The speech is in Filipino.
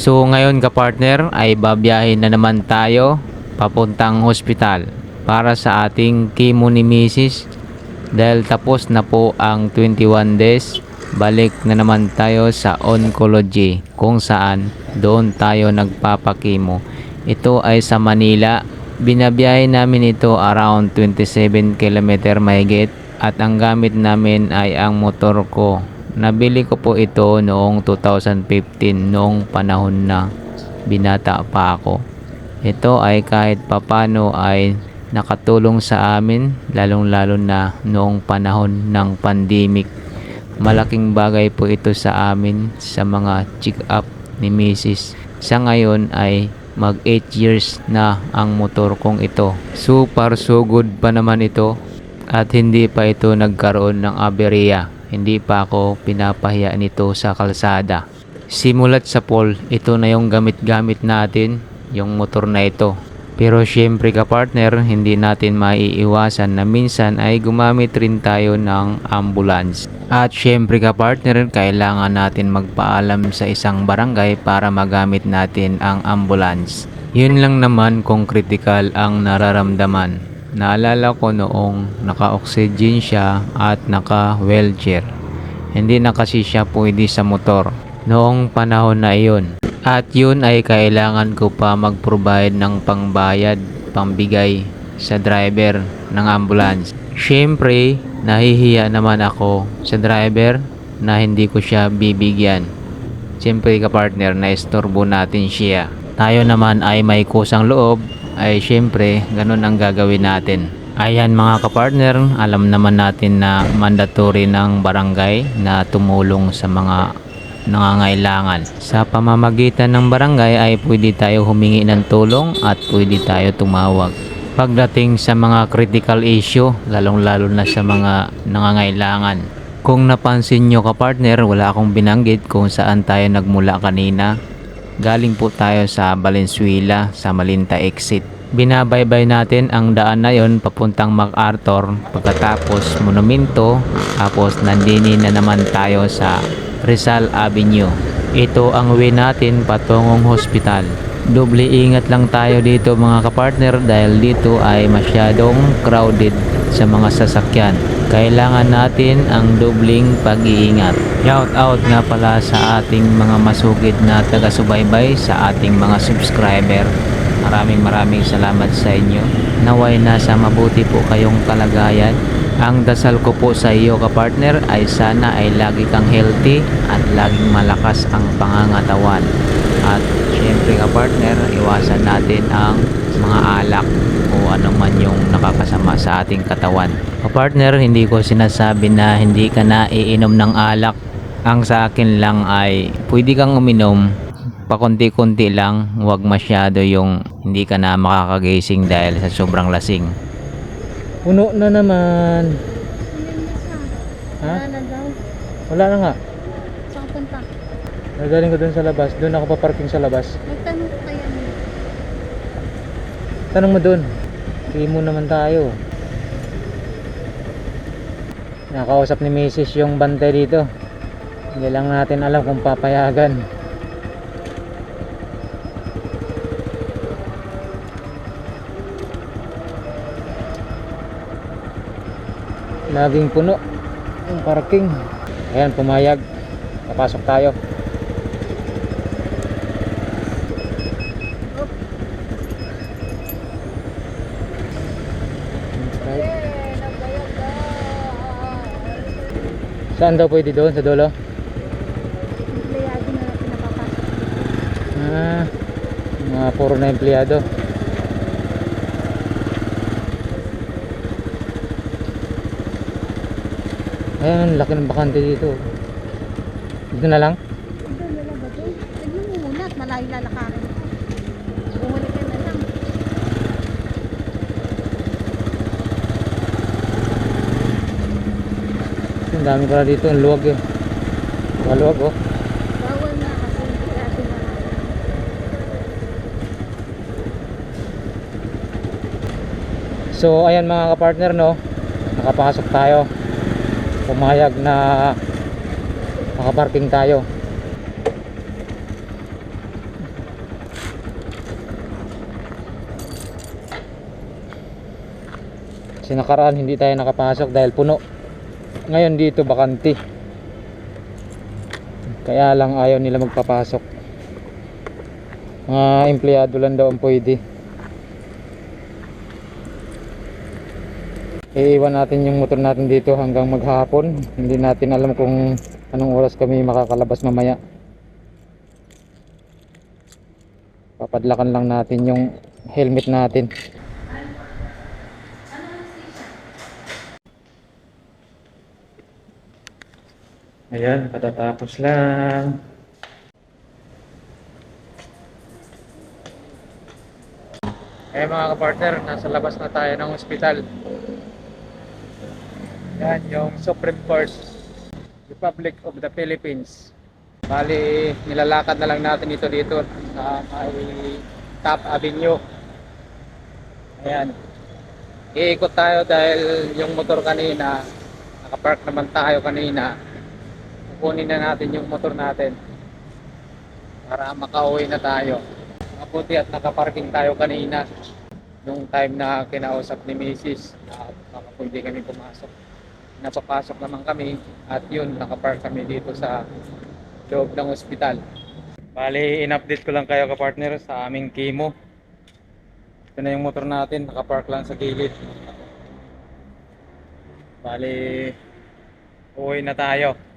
So ngayon ka-partner ay babiyahin na naman tayo papuntang hospital para sa ating chemo ni Mrs. Dahil tapos na po ang 21 days, balik na naman tayo sa oncology kung saan doon tayo nagpapakimo. Ito ay sa Manila. Binabiyahe namin ito around 27 km mahigit at ang gamit namin ay ang motor ko Nabili ko po ito noong 2015 noong panahon na binata pa ako. Ito ay kahit papano ay nakatulong sa amin lalong lalo na noong panahon ng pandemic. Malaking bagay po ito sa amin sa mga check-up ni Mrs. Sa ngayon ay mag 8 years na ang motor kong ito. Super so good pa naman ito at hindi pa ito nagkaroon ng aberya. Hindi pa ako pinapahiya nito sa kalsada. Simulat sa poll, ito na yung gamit-gamit natin, yung motor na ito. Pero syempre ka partner, hindi natin maiiwasan na minsan ay gumamit rin tayo ng ambulance. At syempre ka partner, kailangan natin magpaalam sa isang barangay para magamit natin ang ambulance. Yun lang naman kung critical ang nararamdaman. Naalala ko noong naka-oxygen siya at naka-wheelchair. Hindi na kasi siya pwede sa motor noong panahon na iyon. At yun ay kailangan ko pa mag-provide ng pangbayad, pambigay sa driver ng ambulance. Siyempre, nahihiya naman ako sa driver na hindi ko siya bibigyan. Siyempre ka partner na istorbo natin siya. Tayo naman ay may kusang loob ay syempre ganun ang gagawin natin. Ayan mga kapartner, alam naman natin na mandatory ng barangay na tumulong sa mga nangangailangan. Sa pamamagitan ng barangay ay pwede tayo humingi ng tulong at pwede tayo tumawag. Pagdating sa mga critical issue, lalong-lalo na sa mga nangangailangan. Kung napansin nyo ka-partner, wala akong binanggit kung saan tayo nagmula kanina. Galing po tayo sa Valenzuela sa Malinta exit. Binabaybay natin ang daan na yon papuntang MacArthur pagkatapos Monumento tapos nandini na naman tayo sa Rizal Avenue. Ito ang way natin patungong hospital. Doble ingat lang tayo dito mga kapartner dahil dito ay masyadong crowded sa mga sasakyan. Kailangan natin ang dobling pag-iingat. Shout out nga pala sa ating mga masugid na taga-subaybay sa ating mga subscriber. Maraming maraming salamat sa inyo. Naway nasa mabuti po kayong kalagayan. Ang dasal ko po sa iyo kapartner ay sana ay lagi kang healthy at laging malakas ang pangangatawan. At syempre kapartner, iwasan natin ang mga alak ano man yung nakakasama sa ating katawan. Kapartner, hindi ko sinasabi na hindi ka na iinom ng alak. Ang sa akin lang ay pwede kang uminom pakunti-kunti lang, huwag masyado yung hindi ka na makakagising dahil sa sobrang lasing. Puno na naman. Ha? Wala na daw. Wala na nga. Saan ka punta? Nagaling ko dun sa labas. Doon ako paparking sa labas. Magtanong ko kaya mo. Tanong mo dun. Kimo naman tayo. Nakausap ni Mrs. yung bantay dito. Hindi lang natin alam kung papayagan. Laging puno ang parking. Ayan, pumayag. Papasok tayo. Eh, nagbayag ka. Saan daw pwede doon? Sa dulo? Empleyado na natin napapasok. Ah, mga puro na empleyado. Ayan, laki ng bakante dito. Dito na lang? Doon na lang ba doon? Tignan mo muna at malayo lalakarin. Bumalik ka na lang. Ang dami pala dito, ang luwag eh. Maluwag oh. Bawal na kasi na. So, ayan mga kapartner no. nakapasok tayo pumayag na makaparking tayo kasi nakaraan hindi tayo nakapasok dahil puno ngayon dito bakante. Kaya lang ayaw nila magpapasok. Mga empleyado lang daw ang pwede. Iiwan natin yung motor natin dito hanggang maghapon. Hindi natin alam kung anong oras kami makakalabas mamaya. Papadlakan lang natin yung helmet natin ayan katatapos lang Eh mga kapartner, nasa labas na tayo ng ospital. Yan yung Supreme Court, Republic of the Philippines. Bali, nilalakad na lang natin ito dito sa may Top Avenue. Ayan. Iikot tayo dahil yung motor kanina, nakapark naman tayo kanina. Kukunin na natin yung motor natin para makauwi na tayo. Mabuti at nakaparking tayo kanina nung time na kinausap ni Mrs. na baka pwede kami pumasok. Napapasok naman kami at yun, nakapark kami dito sa loob ng ospital. Bali, in-update ko lang kayo kapartner sa aming chemo. Ito na yung motor natin, nakapark lang sa gilid. Bali, uwi na tayo.